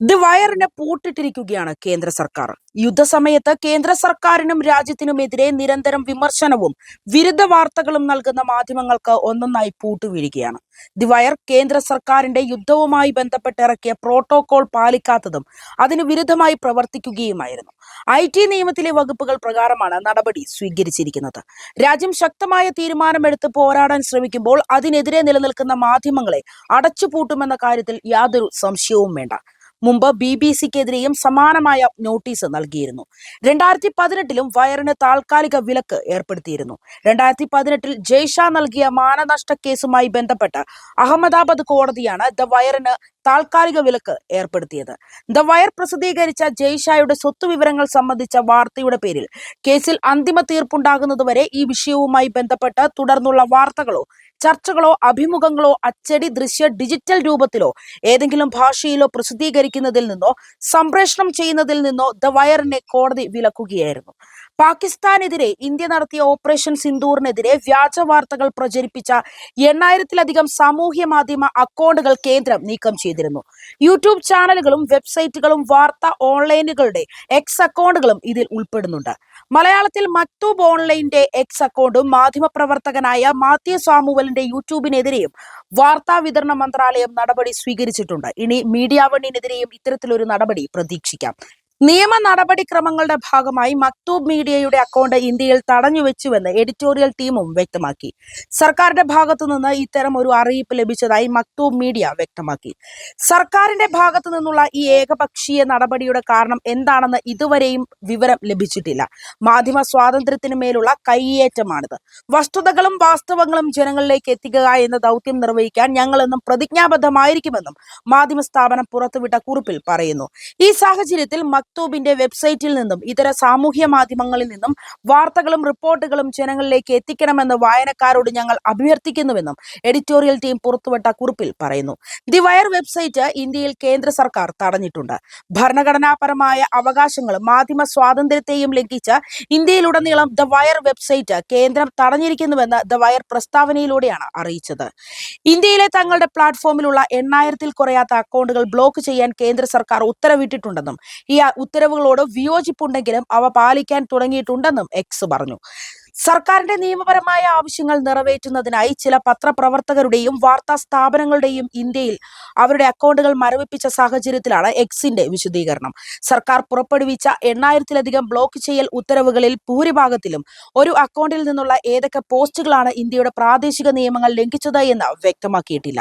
The വയറിനെ പൂട്ടിട്ടിരിക്കുകയാണ് കേന്ദ്ര സർക്കാർ. യുദ്ധസമയത്ത് കേന്ദ്ര സർക്കാരിനും രാജ്യത്തിനുമെതിരെ നിരന്തരം വിമർശനവും വിരുദ്ധ വാർത്തകളും നൽകുന്ന മാധ്യമങ്ങൾക്ക് ഒന്നൊന്നായി പൂട്ടുവീഴുകയാണ്. ദി വയർ കേന്ദ്ര സർക്കാരിന്റെ യുദ്ധവുമായി ബന്ധപ്പെട്ട് ഇറക്കിയ പ്രോട്ടോകോൾ പാലിക്കാത്തതും അതിന് വിരുദ്ധമായി പ്രവർത്തിക്കുകയുമായിരുന്നു. ഐ ടി നിയമത്തിലെ വകുപ്പുകൾ പ്രകാരമാണ് നടപടി സ്വീകരിച്ചിരിക്കുന്നത്. രാജ്യം ശക്തമായ തീരുമാനമെടുത്ത് പോരാടാൻ ശ്രമിക്കുമ്പോൾ അതിനെതിരെ നിലനിൽക്കുന്ന മാധ്യമങ്ങളെ അടച്ചുപൂട്ടുമെന്ന കാര്യത്തിൽ യാതൊരു സംശയവും വേണ്ട. മുമ്പ് ബി ബി സിക്കെതിരെയും സമാനമായ നോട്ടീസ് നൽകിയിരുന്നു. രണ്ടായിരത്തി പതിനെട്ടിലും വയറിന് താൽക്കാലിക വിലക്ക് ഏർപ്പെടുത്തിയിരുന്നു. രണ്ടായിരത്തി പതിനെട്ടിൽ ജയ്ഷ നൽകിയ മാനനഷ്ട കേസുമായി ബന്ധപ്പെട്ട് അഹമ്മദാബാദ് കോടതിയാണ് ദ വയറിന് താൽക്കാലിക വിലക്ക് ഏർപ്പെടുത്തിയത്. ദ വയർ പ്രസിദ്ധീകരിച്ച ജയ്ഷായുടെ സ്വത്തുവിവരങ്ങൾ സംബന്ധിച്ച വാർത്തയുടെ പേരിൽ കേസിൽ അന്തിമ തീർപ്പുണ്ടാകുന്നതുവരെ ഈ വിഷയവുമായി ബന്ധപ്പെട്ട് തുടർന്നുള്ള വാർത്തകളോ ചർച്ചകളോ അഭിമുഖങ്ങളോ അച്ചടി ദൃശ്യ ഡിജിറ്റൽ രൂപത്തിലോ ഏതെങ്കിലും ഭാഷയിലോ പ്രസിദ്ധീകരിക്കുന്നതിൽ നിന്നോ സംപ്രേഷണം ചെയ്യുന്നതിൽ നിന്നോ ദ വയറിനെ കോടതി വിലക്കുകയായിരുന്നു. പാകിസ്ഥാനെതിരെ ഇന്ത്യ നടത്തിയ ഓപ്പറേഷൻ സിന്ദൂറിനെതിരെ വ്യാജ വാർത്തകൾ പ്രചരിപ്പിച്ച എണ്ണായിരത്തിലധികം സാമൂഹ്യ മാധ്യമ അക്കൗണ്ടുകൾ കേന്ദ്രം നീക്കം ചെയ്തിരുന്നു. യൂട്യൂബ് ചാനലുകളും വെബ്സൈറ്റുകളും വാർത്ത ഓൺലൈനുകളുടെ എക്സ് അക്കൗണ്ടുകളും ഇതിൽ ഉൾപ്പെടുന്നുണ്ട്. മലയാളത്തിൽ മക്തൂബ് ഓൺലൈന്റെ എക്സ് അക്കൗണ്ടും മാധ്യമപ്രവർത്തകനായ മാത്യു സാമുവലിന്റെ യൂട്യൂബിനെതിരെയും വാർത്താ വിതരണ മന്ത്രാലയം നടപടി സ്വീകരിച്ചിട്ടുണ്ട്. ഇനി മീഡിയ വണ്ണിനെതിരെയും ഇത്തരത്തിലൊരു നടപടി പ്രതീക്ഷിക്കാം. നിയമ നടപടിക്രമങ്ങളുടെ ഭാഗമായി മക്തൂബ് മീഡിയയുടെ അക്കൗണ്ട് ഇന്ത്യയിൽ തടഞ്ഞുവെച്ചുവെന്ന് എഡിറ്റോറിയൽ ടീമും വ്യക്തമാക്കി. സർക്കാരിന്റെ ഭാഗത്തു നിന്ന് ഇത്തരം ഒരു അറിയിപ്പ് ലഭിച്ചതായി മക്തൂബ് മീഡിയ വ്യക്തമാക്കി. സർക്കാരിന്റെ ഭാഗത്തു നിന്നുള്ള ഈ ഏകപക്ഷീയ നടപടിയുടെ കാരണം എന്താണെന്ന് ഇതുവരെയും വിവരം ലഭിച്ചിട്ടില്ല. മാധ്യമ സ്വാതന്ത്ര്യത്തിന് മേലുള്ള കൈയേറ്റമാണിത് വസ്തുതകളും വാസ്തവങ്ങളും ജനങ്ങളിലേക്ക് എത്തിക്കുക എന്ന ദൗത്യം നിർവഹിക്കാൻ ഞങ്ങൾ എന്നും പ്രതിജ്ഞാബദ്ധമായിരിക്കുമെന്നും മാധ്യമ സ്ഥാപനം പുറത്തുവിട്ട കുറിപ്പിൽ പറയുന്നു. ഈ സാഹചര്യത്തിൽ മക്തൂബിന്റെ വെബ്സൈറ്റിൽ നിന്നും ഇതര സാമൂഹ്യ മാധ്യമങ്ങളിൽ നിന്നും വാർത്തകളും റിപ്പോർട്ടുകളും ജനങ്ങളിലേക്ക് എത്തിക്കണമെന്ന് വായനക്കാരോട് ഞങ്ങൾ അഭ്യർത്ഥിക്കുന്നുവെന്നും എഡിറ്റോറിയൽ ടീം പുറത്തുവിട്ട കുറിപ്പിൽ പറയുന്നു. ദി വയർ വെബ്സൈറ്റ് ഇന്ത്യയിൽ കേന്ദ്ര സർക്കാർ തടഞ്ഞിട്ടുണ്ട്. ഭരണഘടനാപരമായ അവകാശങ്ങളും മാധ്യമ സ്വാതന്ത്ര്യത്തെയും ലംഘിച്ച് ഇന്ത്യയിലുടനീളം ദ വയർ വെബ്സൈറ്റ് കേന്ദ്രം തടഞ്ഞിരിക്കുന്നുവെന്ന് ദ വയർ പ്രസ്താവനയിലൂടെയാണ് അറിയിച്ചത്. ഇന്ത്യയിലെ തങ്ങളുടെ പ്ലാറ്റ്ഫോമിലുള്ള എണ്ണായിരത്തിൽ കുറയാത്ത അക്കൗണ്ടുകൾ ബ്ലോക്ക് ചെയ്യാൻ കേന്ദ്ര സർക്കാർ ഉത്തരവിട്ടിട്ടുണ്ടെന്നും ഈ ഉത്തരവുകളോട് വിയോജിപ്പുണ്ടെങ്കിലും അവ പാലിക്കാൻ തുടങ്ങിയിട്ടുണ്ടെന്നും എക്സ് പറഞ്ഞു. സർക്കാരിന്റെ നിയമപരമായ ആവശ്യങ്ങൾ നിറവേറ്റുന്നതിനായി ചില പത്രപ്രവർത്തകരുടെയും വാർത്താ സ്ഥാപനങ്ങളുടെയും ഇന്ത്യയിൽ അവരുടെ അക്കൗണ്ടുകൾ മരവിപ്പിച്ച സാഹചര്യത്തിലാണ് എക്സിന്റെ വിശദീകരണം. സർക്കാർ പുറപ്പെടുവിച്ച എണ്ണായിരത്തിലധികം ബ്ലോക്ക് ചെയ്യൽ ഉത്തരവുകളിൽ ഭൂരിഭാഗത്തിലും ഒരു അക്കൗണ്ടിൽ നിന്നുള്ള ഏതൊക്കെ പോസ്റ്റുകളാണ് ഇന്ത്യയുടെ പ്രാദേശിക നിയമങ്ങൾ ലംഘിച്ചത് എന്ന് വ്യക്തമാക്കിയിട്ടില്ല.